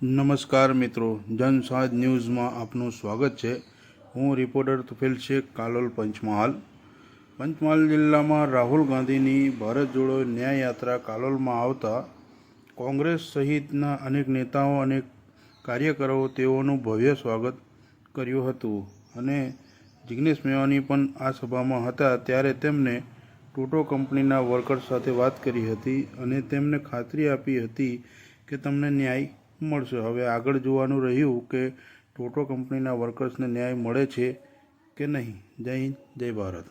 નમસ્કાર મિત્રો, જનસાજ ન્યૂઝમાં આપનું સ્વાગત છે. હું રિપોર્ટર તુફેલ શેખ, કાલોલ પંચમહાલ. પંચમહાલ જિલ્લામાં રાહુલ ગાંધીની ભારત જોડો ન્યાય યાત્રા કાલોલમાં આવતા કોંગ્રેસ સહિતના અનેક નેતાઓ અને કાર્યકરો તેઓનું ભવ્ય સ્વાગત કર્યું હતું અને જિગ્નેશ મેવાની પણ આ સભામાં હતા ત્યારે તેમને ટોટો કંપનીના વર્કર્સ સાથે વાત કરી હતી અને તેમને ખાતરી આપી હતી કે તમને ન્યાય મળશે. હવે આગળ જોવાનું રહ્યું કે ટોટો કંપનીના વર્કર્સને ન્યાય મળે છે કે નહીં. જય હિન્દ, જય ભારત.